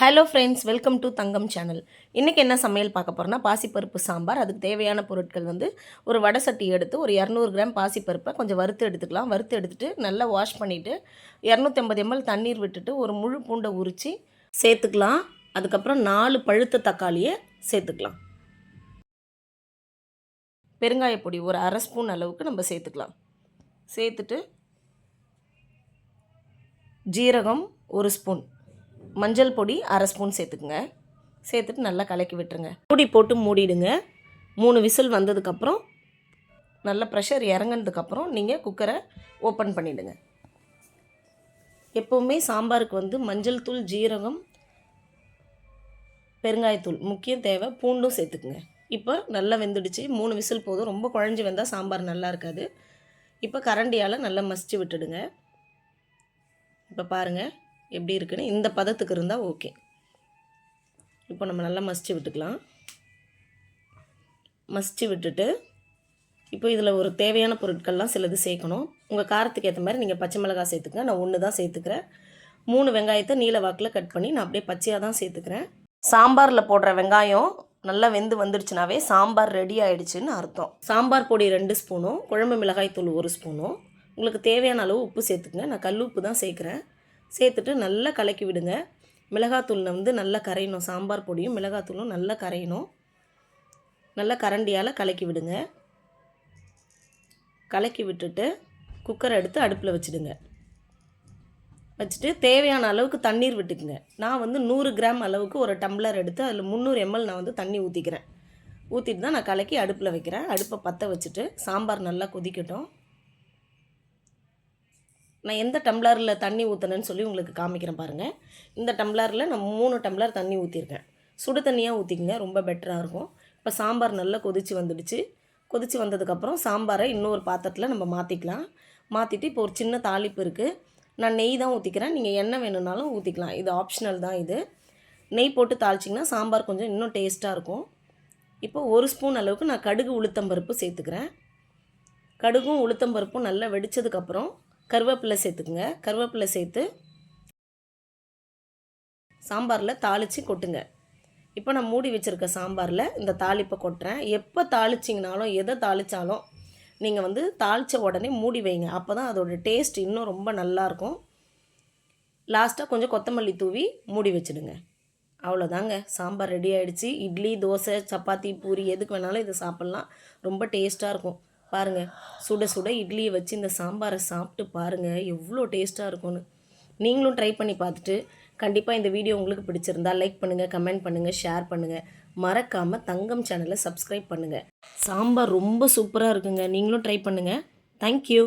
Hello friends welcome to Thangam channel இன்றைக்கி என்ன சமையல் பார்க்க போகிறோன்னா பாசிப்பருப்பு சாம்பார். அதுக்கு தேவையான பொருட்கள் வந்து ஒரு வடை சட்டி எடுத்து ஒரு இரநூறு கிராம் பாசிப்பருப்பை கொஞ்சம் வறுத்து எடுத்துக்கலாம். வறுத்து எடுத்துகிட்டு நல்லா வாஷ் பண்ணிவிட்டு இரநூத்தம்பது எம்எல் தண்ணீர் விட்டுட்டு ஒரு முழு பூண்டை உரித்து சேர்த்துக்கலாம். அதுக்கப்புறம் நாலு பழுத்த தக்காளியை சேர்த்துக்கலாம். பெருங்காயப்பொடி ஒரு அரை ஸ்பூன் அளவுக்கு நம்ம சேர்த்துக்கலாம். சேர்த்துட்டு ஜீரகம் ஒரு ஸ்பூன். மஞ்சள் பொடி அரை ஸ்பூன் சேர்த்துக்குங்க. சேர்த்துட்டு நல்லா கலக்கி விட்டுருங்க. மூடி போட்டு மூடிடுங்க. மூணு விசில் வந்ததுக்கப்புறம் நல்ல ப்ரெஷர் இறங்கினதுக்கப்புறம் நீங்கள் குக்கரை ஓப்பன் பண்ணிவிடுங்க எப்போவுமே சாம்பாருக்கு வந்து மஞ்சள் தூள் ஜீரகம் பெருங்காயத்தூள் முக்கியம் தேவை. பூண்டும் சேர்த்துக்குங்க. இப்போ நல்லா வெந்துடுச்சு. மூணு விசில் போதும். ரொம்ப குழஞ்சி வந்தால் சாம்பார் நல்லா இருக்காது. இப்போ கரண்டியால் நல்லா மசிச்சு விட்டுடுங்க. இப்போ பாருங்கள் எப்படி இருக்குன்னு இந்த பதத்துக்கு இருந்தால் ஓகே. இப்போ நம்ம நல்லா மசிச்சு விட்டுக்கலாம். மசிச்சு விட்டுட்டு இப்போ இதில் ஒரு தேவையான பொருட்கள்லாம் சிலது சேர்க்கணும். உங்கள் காரத்துக்கு ஏற்ற மாதிரி நீங்கள் பச்சை மிளகாய் சேர்த்துக்க நான் ஒன்று தான் சேர்த்துக்கிறேன். மூணு வெங்காயத்தை நீல வாக்கில் கட் பண்ணி நான் அப்படியே பச்சையாக தான் சேர்த்துக்கிறேன். சாம்பாரில் போடுற வெங்காயம் நல்லா வெந்து வந்துடுச்சுனாவே சாம்பார் ரெடி ஆகிடுச்சின்னு அர்த்தம். சாம்பார் பொடி ரெண்டு ஸ்பூனும் குழம்பு மிளகாய் தூள் ஒரு ஸ்பூனும். உங்களுக்கு தேவையான அளவு உப்பு சேர்த்துக்கங்க. நான் கல் உப்பு தான் சேர்க்குறேன். சேர்த்துட்டு நல்லா கலக்கி விடுங்க. மிளகாத்தூளில் வந்து நல்லா கரையணும். சாம்பார் பொடியும் மிளகாத்தூளும் நல்லா கரையணும். நல்லா கரண்டியால் கலக்கி விடுங்க. கலக்கி விட்டுட்டு குக்கரை எடுத்து அடுப்பில் வச்சுடுங்க. வச்சுட்டு தேவையான அளவுக்கு தண்ணீர் விட்டுக்குங்க. நான் வந்து நூறு கிராம் அளவுக்கு ஒரு டம்ளர் எடுத்து அதில் முந்நூறு எம்எல் நான் வந்து தண்ணி ஊற்றிக்கிறேன் ஊற்றிட்டு தான் நான் கலக்கி அடுப்பில் வைக்கிறேன். அடுப்பை பற்ற வச்சுட்டு சாம்பார் நல்லா கொதிக்கட்டும். நான் எந்த டம்ளரில் தண்ணி ஊற்றுனேன்னு சொல்லி உங்களுக்கு காமிக்கிறேன் பாருங்கள் இந்த டம்ளரில் நான் மூணு டம்ளர் தண்ணி ஊற்றிருக்கேன் சுடு தண்ணியாக ஊற்றிக்கங்க ரொம்ப பெட்டராக இருக்கும். இப்போ சாம்பார் நல்லா கொதித்து வந்துடுச்சு. கொதித்து வந்ததுக்கப்புறம் சாம்பாரை இன்னொரு பாத்திரத்தில் நம்ம மாற்றிக்கலாம் மாற்றிட்டு இப்போ ஒரு சின்ன தாளிப்பு இருக்குது நான் நெய் தான் ஊற்றிக்கிறேன் நீங்கள் எண்ணெய் வேணும்னாலும் ஊற்றிக்கலாம் இது ஆப்ஷனல் தான் இது. நெய் போட்டு தாளிச்சிங்கன்னா சாம்பார் கொஞ்சம் இன்னும் டேஸ்ட்டாக இருக்கும். இப்போ ஒரு ஸ்பூன் அளவுக்கு நான் கடுகு உளுத்தம்பருப்பு சேர்த்துக்கிறேன். கடுகும் உளுத்தம்பருப்பும் நல்லா வெடித்ததுக்கப்புறம் கருவேப்பிலை சேர்த்துக்குங்க. கருவேப்பிலை சேர்த்து சாம்பாரில் தாளித்து கொட்டுங்க. இப்போ நான் மூடி வச்சுருக்க சாம்பாரில் இந்த தாளிப்பை கொட்டுறேன். எப்போ தாளிச்சிங்கனாலும் எதை தாளித்தாலும் நீங்கள் வந்து தாளித்த உடனே மூடி வைங்க. அப்போ தான் அதோடய டேஸ்ட் இன்னும் ரொம்ப நல்லாயிருக்கும். லாஸ்ட்டாக கொஞ்சம் கொத்தமல்லி தூவி மூடி வச்சுடுங்க. அவ்வளோதாங்க. சாம்பார் ரெடி ஆகிடுச்சு இட்லி தோசை சப்பாத்தி பூரி எதுக்கு வேணாலும் இதை சாப்பிட்லாம். ரொம்ப டேஸ்ட்டாக இருக்கும். பாருங்கள் சுட சுட இட்லியை வச்சு இந்த சாம்பாரை சாப்பிட்டு பாருங்கள் எவ்வளோ டேஸ்ட்டாக இருக்கும்னு. நீங்களும் ட்ரை பண்ணி பார்த்துட்டு கண்டிப்பாக இந்த வீடியோ உங்களுக்கு பிடிச்சிருந்தா லைக் பண்ணுங்கள் கமெண்ட் பண்ணுங்கள் ஷேர் பண்ணுங்கள் மறக்காமல் தங்கம் சேனலை சப்ஸ்கிரைப் பண்ணுங்கள் சாம்பார் ரொம்ப சூப்பராக இருக்குங்க. நீங்களும் ட்ரை பண்ணுங்கள் தேங்க்யூ